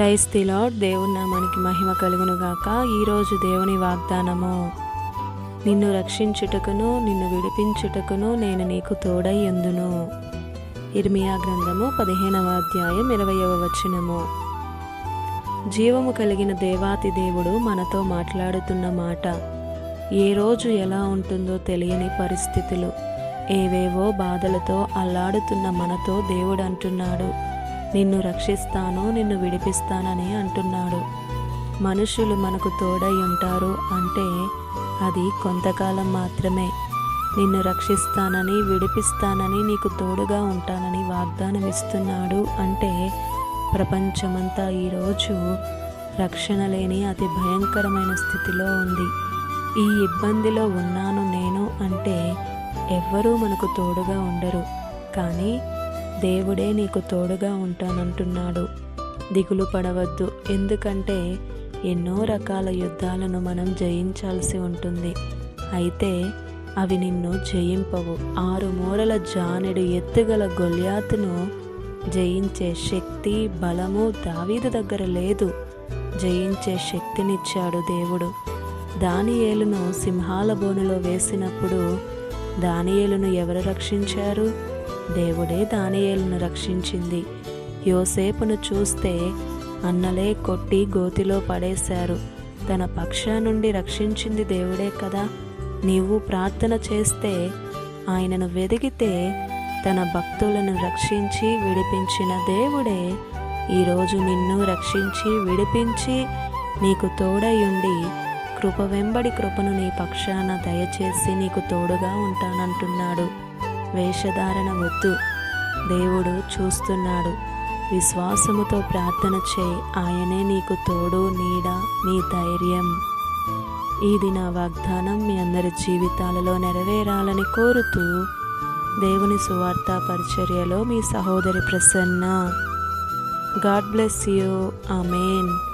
Price తిలాడ్ దేవుని నామానికి మహిమ కలుగును గాక ఈరోజు దేవుని వాగ్దానము నిన్ను రక్షించుటకును నిన్ను విడిపించుటకును నేను నీకు తోడై ఎందును. ఇర్మియా గ్రంథము పదిహేనవ అధ్యాయం ఇరవయవ వచనము. జీవము కలిగిన దేవాతి దేవుడు మనతో మాట్లాడుతున్న మాట ఏ రోజు ఎలా ఉంటుందో తెలియని పరిస్థితులు ఏవేవో బాధలతో అల్లాడుతున్న మనతో దేవుడు అంటున్నాడు. నిన్ను రక్షిస్తాను నిన్ను విడిపిస్తానని అంటున్నాడు. మనుషులు మనకు తోడై ఉంటారు అంటే అది కొంతకాలం మాత్రమే. నిన్ను రక్షిస్తానని విడిపిస్తానని నీకు తోడుగా ఉంటానని వాగ్దానం ఇస్తున్నాడు అంటే ప్రపంచమంతా ఈరోజు రక్షణ లేని అతి భయంకరమైన స్థితిలో ఉంది. ఈ ఇబ్బందిలో ఉన్నాను నేను అంటే ఎవ్వరూ మనకు తోడుగా ఉండరు. కానీ దేవుడే నీకు తోడుగా ఉంటానంటున్నాడు. దిగులు పడవద్దు ఎందుకంటే ఎన్నో రకాల యుద్ధాలను మనం జయించాల్సి ఉంటుంది. అయితే అవి నిన్ను జయింపవు. ఆరు మూరల జానెడు ఎత్తుగల గొల్యాతును జయించే శక్తి బలము దావీదు దగ్గర లేదు. జయించే శక్తినిచ్చాడు దేవుడు. దానియేలును సింహాల బోనులో వేసినప్పుడు దానియేలును ఎవరు రక్షించారు? దేవుడే దానియేలును రక్షించింది. యోసేపును చూస్తే అన్నలే కొట్టి గోతిలో పడేశారు. తన పక్షా నుండి రక్షించింది దేవుడే కదా. నీవు ప్రార్థన చేస్తే ఆయనను వెదిగితే తన భక్తులను రక్షించి విడిపించిన దేవుడే ఈరోజు నిన్ను రక్షించి విడిపించి నీకు తోడయుండి కృప వెంబడి కృపను నీ పక్షాన దయచేసి నీకు తోడుగా ఉంటానంటున్నాడు. వేషధారణ వద్దు. దేవుడు చూస్తున్నాడు. విశ్వాసముతో ప్రార్థన చేయి. ఆయనే నీకు తోడు నీడ నీ ధైర్యం. ఇది నా వాగ్దానం మీ అందరి జీవితాలలో నెరవేరాలని కోరుతూ దేవుని సువార్త పరిచర్యలో మీ సహోదరి Prasanna. God bless you. Amen.